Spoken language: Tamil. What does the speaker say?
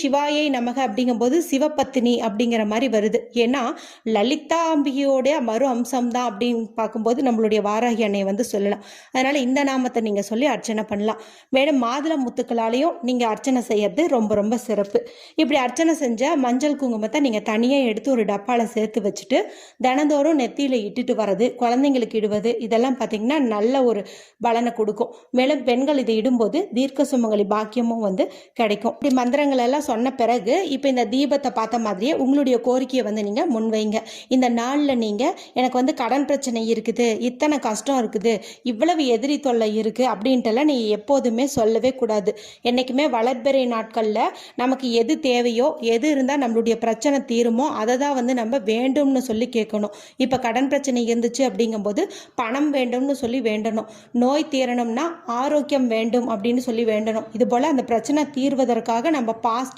சிவாயை நமக அப்படிங்கும்போது சிவபத்தினி அப்படிங்கிற மாதிரி வருது. ஏன்னா லலிதா அம்பிகையோடைய மறு அம்சம் தான் அப்படின்னு பார்க்கும்போது நம்மளுடைய வாராகி அன்னையை வந்து சொல்லலாம். அதனால் இந்த நாமத்தை நீங்கள் சொல்லி அர்ச்சனை பண்ணலாம். மேலும் மாதுளம் முத்துக்களாலையும் நீங்கள் அர்ச்சனை செய்யறது ரொம்ப ரொம்ப சிறப்பு. இப்படி அர்ச்சனை செஞ்ச மஞ்சள் குங்குமத்தை நீங்கள் தனியாக எடுத்து ஒரு டப்பாவில் சேர்த்து வச்சுட்டு தினந்தோறும் நெத்தியில் இட்டுட்டு வர்றது குழந்தைங்களுக்கு இடுவது இதெல்லாம் பார்த்தீங்கன்னா நல்ல ஒரு பலனை கொடுக்கும். மேலும் பெண்கள் இதை இடும்போது தீர்க்க சுமங்கலி பாக்கியமும் வந்து கிடைக்கும். இப்படி மந்திரங்கள் எல்லாம் சொன்ன பிறகு இப்போ இந்த தீபத்தை பார்த்த மாதிரியே உங்களுடைய கோரிக்கையை வந்து நீங்கள் முன்வைங்க. இந்த நாளில் நீங்கள் எனக்கு வந்து கடன் பிரச்சனை இருக்குது இத்தனை கஷ்டம் இருக்குது இவ்வளவு எதிரி தொல்லை இருக்குது அப்படின்ட்டுலாம் நீங்கள் எப்போதுமே சொல்லவே கூடாது. என்றைக்குமே வளர்பிறை நாட்களில் நமக்கு எது தேவையோ எது இருந்தால் நம்மளுடைய பிரச்சனை தீருமோ அதை தான் வந்து நம்ம வேண்டும்னு சொல்லி கேட்கணும். இப்போ கடன் பிரச்சனை இருந்துச்சு அப்படிங்கும்போது பணம் வேண்டும்னு சொல்லி வேண்டணும். நோய் தீரணும்னா ஆரோக்கியம் வேண்டும் அப்படின்னு சொல்லி வேண்டணும். இது போல் அந்த பிரச்சனை தீர்வதற்காக நம்ம பாஸ்ட்